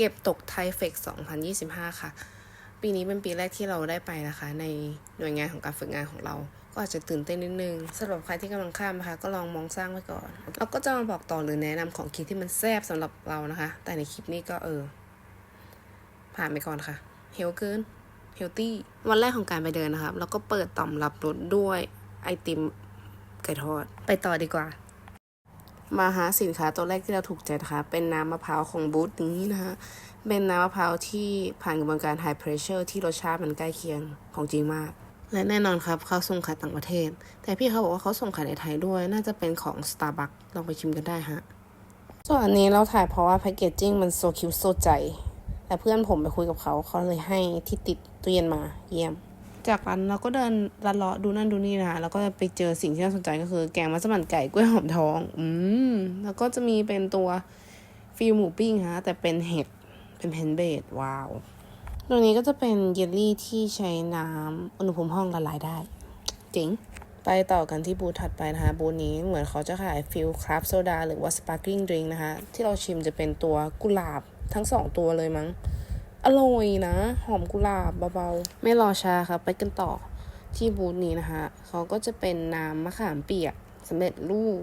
เก็บตกไทเฟก2025 ค่ะ ปีนี้เป็นปีแรกที่เราได้ไปนะคะ ในหน่วยงานของการฝึกงานของเรา ก็อาจจะตื่นเต้นนิดนึงสำหรับใครที่กำลังข้ามนะคะ ก็ลองมองสร้างไว้ก่อน เราก็จะมาบอกต่อหรือแนะนำของคิดที่มันแซ่บสำหรับเรานะคะ แต่ในคลิปนี้ก็เออ ผ่านไปก่อนค่ะ เฮลเกินเฮลตี้วันแรกของการไปเดินนะครับ แล้วก็เปิดต่อมรับรสด้วยไอติมไก่ทอด ไปต่อดีกว่า มาหาสินค้าตัวแรกที่เราถูกใจนะคะ เป็นน้ำมะพร้าวของบูธนี้นะคะเป็นน้ำมะพร้าวที่ผ่านกระบวนการ high pressure ที่รสชาติมันใกล้เคียงของจริงมาก และแน่นอนครับเขาส่งขายต่างประเทศ แต่พี่เขาบอกว่าเขาส่งขายในไทยด้วย น่าจะเป็นของ Starbucks ลองไปชิมกันได้ฮะ ส่วนอันนี้เราถ่ายเพราะว่าแพคเกจจิ้งมันโซคิวโซใจ แต่เพื่อนผมไปคุยกับเขาเขาเลยให้ที่ติดตู้เย็นมาเยี่ยม จากนั้นเราก็เดินลัดเลาะดูนั่นดูนี่นะแล้วก็ไปเจอสิ่งที่น่าสนใจก็คือ แกงมัสมั่นไก่กล้วยหอมทอง อืมแล้วก็จะมีเป็นตัวฟิลหมูปิ้งฮะแต่เป็นเห็ดเป็นเพนเบดว้าวตัวนี้ก็จะเป็นเยลลี่ที่ใช้น้ำอุณหภูมิห้องละลายได้เจ๋งไปต่อกันที่บูธถัดไปนะคะบูธนี้เหมือนเขาจะขายฟิลคราฟโซดาหรือว่าสปาร์กิ้งดริงนะคะ ที่เราชิมจะเป็นตัวกุหลาบทั้งสองตัวเลยมั้ง อร่อยนะ หอมกุหลาบเบาๆ ไม่รอช้าครับไปกันต่อที่บูธนี้นะคะเขาก็จะเป็นน้ำมะขามเปียกสำเร็จรูป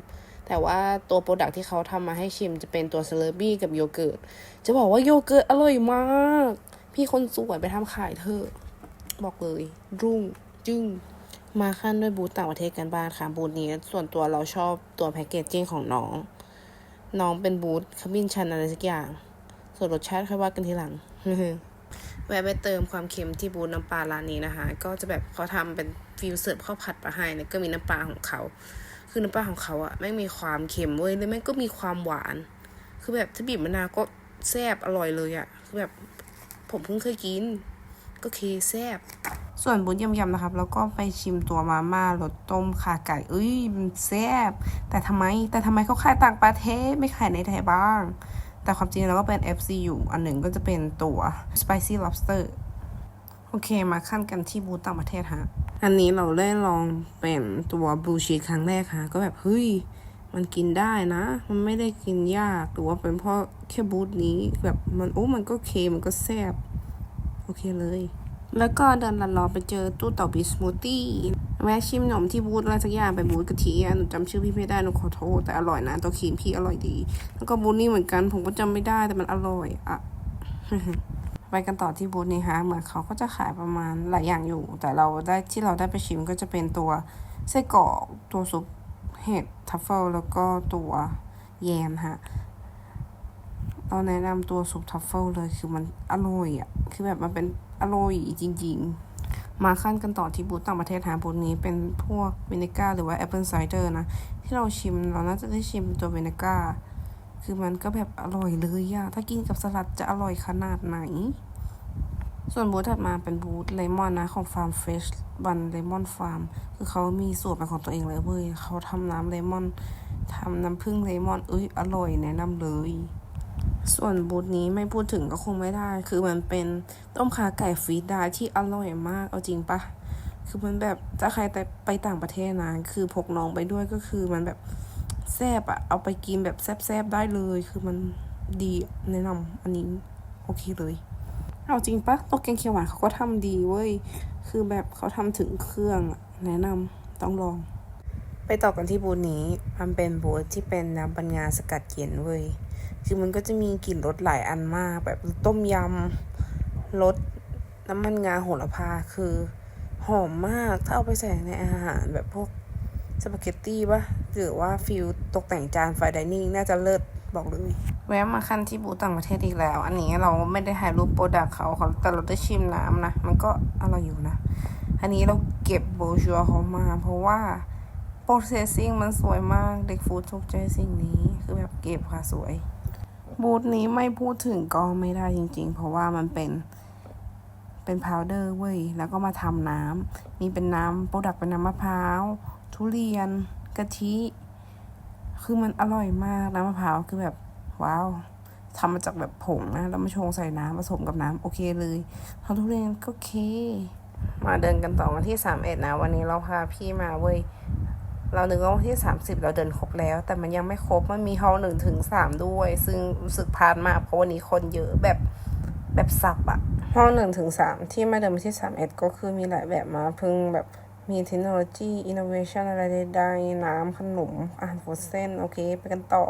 แต่ว่าตัวโปรดักที่เขาทำมาให้ชิมจะเป็นตัวเซเลบี้กับโยเกิร์ต จะบอกว่าโยเกิร์ตอร่อยมาก พี่คนสวยไปทำขายเถอะ บอกเลย รุ่งจึ้งมาขั้นด้วยบูธต่างประเทศกันบ้างค่ะ บูธนี้ส่วนตัวเราชอบตัวแพคเกจจิ้งของน้อง น้องเป็นบูธขมิ้นชันอะไรสักอย่าง ส่วนรสชาติค่อยว่ากันทีหลังแวะไปเติมความเค็มที่บูธน้ำปลาร้านนี้นะคะ ก็จะแบบเขาทำเป็นฟิลเสิร์ฟข้าวผัดมาให้เนี่ยก็มีน้ำปลาของเขา คือน้ำปลาของเขาอะไม่งมีความเค็มเว้ยแล้วแม่งก็มีความหวาน คือแบบถ้าบีบมะนาวก็แซ่บอร่อยเลยอะคือแบบผมเพิ่งเคยกิน ก็เคแซ่บส่วนบุญยำๆนะครับ แล้วก็ไปชิมตัวมาม่ารสต้มขาไก่เอ้ยมันแซ่บแต่ทำไม แต่ทำไมเขาขายต่างประเทศไม่ขายในไทยบ้าง แต่ความจริงแล้วก็เป็น FC อยู่ อันหนึ่งก็จะเป็นตัว spicy lobster โอเคมาขั้นกันที่บูธต่างประเทศฮะ อันนี้เราได้ลองเป็นตัวบลูชีครั้งแรกค่ะ ก็แบบ เฮ้ย มันกินได้นะ มันไม่ได้กินยากหรือว่าเป็นเพราะแค่บูธนี้แบบมันโอ้มันก็เคมันก็แซ่บโอเคเลย แล้วก็เดินลัดเลอไปเจอตู้เต่าบิสมูทตี้แวะชิมขนมที่บูธอะไรสักอย่างไปบูธกะทิอะหนูจำชื่อพี่ไม่ได้หนูขอโทษแต่อร่อยนะตัวครีมพี่อร่อยดี แล้วก็บูธนี้เหมือนกันผมก็จำไม่ได้แต่มันอร่อยอะไปกันต่อที่บูธนี้ฮะเหมือนเขาก็จะขายประมาณหลายอย่างอยู่ แต่เราได้ที่เราได้ไปชิมก็จะเป็นตัวไส้กรอกตัวซุปเห็ดทัฟเฟิลแล้วก็ตัวแยมฮะ เราแนะนำตัวซุปทัฟเฟิลเลยคือมันอร่อยอะ คือแบบมันเป็นอร่อยจริง ๆ มาขั้นกันต่อที่บูธต่างประเทศหาบูธนี้เป็นพวกวินิก้าหรือว่าแอปเปิลไซเดอร์นะ ที่เราชิมเราน่าจะได้ชิมตัววินิก้า คือมันก็แบบอร่อยเลยอะถ้ากินกับสลัดจะอร่อยขนาดไหน ส่วนบูธถัดมาเป็นบูธเลมอนนะของฟาร์มเฟชบันเลมอนฟาร์มคือเขามีสูตรเป็นของตัวเองเลยเว้ยเขาทำน้ำเลมอนทำน้ำผึ้งเลมอนเอ้ยอร่อยแนะนำเลย ส่วนบูธนี้ไม่พูดถึงก็คงไม่ได้ คือมันเป็นต้มขาไก่ฟรีดได้ที่อร่อยมาก เอาจริงปะ คือมันแบบถ้าใครแต่ไปต่างประเทศนะ คือพกน้องไปด้วยก็คือมันแบบแซบอะเอาไปกินแบบแซบๆได้เลย คือมันดีแนะนำอันนี้โอเคเลย เอาจริงปะโต๊ะแกงเขียวหวานเขาก็ทำดีเว้ย คือแบบเขาทำถึงเครื่องแนะนำต้องลอง ไปต่อกันที่บูธนี้ มันเป็นบูธที่เป็นน้ำปัญญาสกัดเย็นเว้ย คือมันก็จะมีกลิ่นรสหลายอันมาก แบบต้มยำรสน้ำมันงาโหระพาคือหอมมาก ถ้าเอาไปใส่ในอาหารแบบพวกสปาเกตตี้ปะหรือว่าฟิลตกแต่งจานไฟดิเนิ่งน่าจะเลิศบอกเลย แวะมาขั้นที่บูต่างประเทศอีกแล้ว อันนี้เราไม่ได้ถ่ายรูปโปรดักเขาเขาแต่เราได้ชิมน้ำนะ มันก็อร่อยอยู่นะ อันนี้เราเก็บโบชัวเขามา เพราะว่า processing มันสวยมาก เด็กฟูดถูกใจสิ่งนี้ คือแบบเก็บค่ะสวย บูธนี้ไม่พูดถึงก็ไม่ได้จริง ๆ เพราะว่ามันเป็นเป็นพาวเดอร์เว้ย แล้วก็มาทำน้ำ มีเป็นน้ำโปรดักเป็นน้ำมะพร้าว ทุเรียน กะทิ คือมันอร่อยมาก น้ำมะพร้าวคือแบบ ว้าวทำมาจากแบบผงนะ แล้วมาชงใส่น้ำผสมกับน้ำโอเคเลยทำทุเรียนก็โอเค มาเดินกันต่อมาที่สามเอ็ดนะ วันนี้เราพาพี่มาเว้ย เรานึกว่าวันที่ 30 เราเดินครบแล้ว แต่มันยังไม่ครบมันมีฮอลหนึ่งถึงสามด้วย ซึ่งรู้สึกพลาดมากเพราะวันนี้คนเยอะแบบแบบสับอะฮอลหนึ่งถึงสามที่มาเดินไปที่สามเอ็ดก็คือมีหลายแบบมาเพิ่งแบบมีเทคโนโลยีอินโนเวชันอะไรใดๆน้ำขนมอาหารโฟเซนโอเค ไปกันต่อ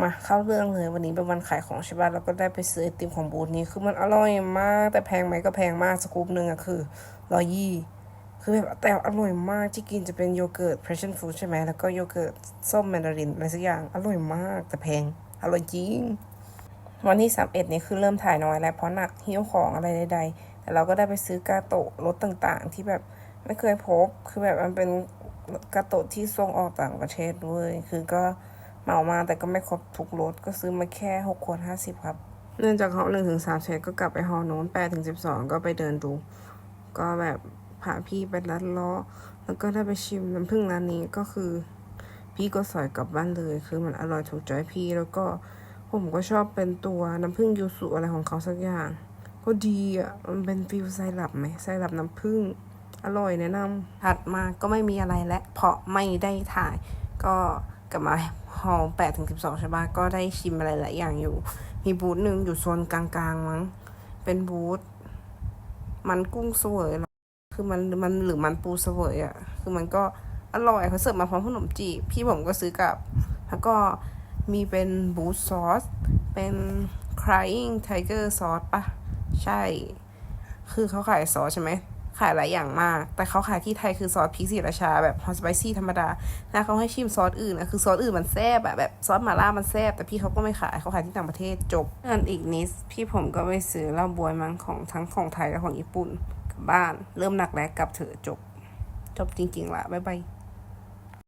มาเข้าเรื่องเลยวันนี้เป็นวันขายของใช่ป่ะแล้วก็ได้ไปซื้อไอติมของบูธนี้คือมันอร่อยมาก แต่แพงไหมก็แพงมากสกู๊ปหนึ่งอะคือร้อยยี่ คือแบบแต่อร่อยมากที่กินจะเป็นโยเกิร์ต passion fruit ใช่ไหมแล้วก็โยเกิร์ตส้มแมนดารินอะไรสักอย่าง อร่อยมากแต่แพง อร่อยจริง วันที่สามเอ็ดนี่คือเริ่มถ่ายน้อยแล้วเพราะหนักหิ้วของอะไรใด ๆ แต่เราก็ได้ไปซื้อกาโตะรสต่างๆ ที่แบบไม่เคยพบ คือแบบมันเป็นกาโตะที่ส่งออกต่างประเทศด้วย คือก็เหมามาแต่ก็ไม่ครบทุกรสก็ซื้อมาแค่หกขวดห้าสิบครับ เนื่องจากหอหนึ่งถึงสามเสร็จก็กลับไปหอโน้นแปดถึงสิบสองก็ไปเดินดู ก็แบบ พาพี่ไปลัดลาะแล้วก็ได้ไปชิมน้ำผึ้งร้านนี้ก็คือ พี่ก็สอยกลับบ้านเลย คือมันอร่อยถูกใจพี่ แล้วก็ผมก็ชอบเป็นตัวน้ำผึ้งยูสุอะไรของเขาสักอย่าง ก็ดีอะ มันเป็นฟิลไซรัปไหมไซรัปน้ำผึ้งอร่อยแนะนำถัดมาก็ไม่มีอะไรและ เพราะไม่ได้ถ่าย ก็กลับมาฮอลแปดถึงสิบสองใช่ปะก็ได้ชิมอะไรหลายอย่างอยู่ มีบูธหนึ่งอยู่โซนกลางๆมั้ง เป็นบูธมันกุ้งสวย คือมันมันหรือมันปูเสวยอะ คือมันก็อร่อยเขาเสิร์ฟมาพร้อมขนมจีบ พี่ผมก็ซื้อกลับ แล้วก็มีเป็นบูธซอส เป็น crying tiger ซอสปะใช่ คือเขาขายซอสใช่ไหม ขายหลายอย่างมาก แต่เขาขายที่ไทยคือซอสพริกศรีราชาแบบฮอตสไปซี่ธรรมดาแล้วเขาให้ชิมซอสอื่นนะคือซอสอื่นมันแซ่บอะแบบซอสหม่าล่ามันแซ่บแต่พี่เขาก็ไม่ขายเขาขายที่ต่างประเทศจบเงินอีกนิดพี่ผมก็ไปซื้อเหล้าบวยมั้งของทั้งของไทยและของญี่ปุ่น บ้าน เริ่มหนักแล้วกลับเถอะจบ จบจริง ๆละบ๊ายบาย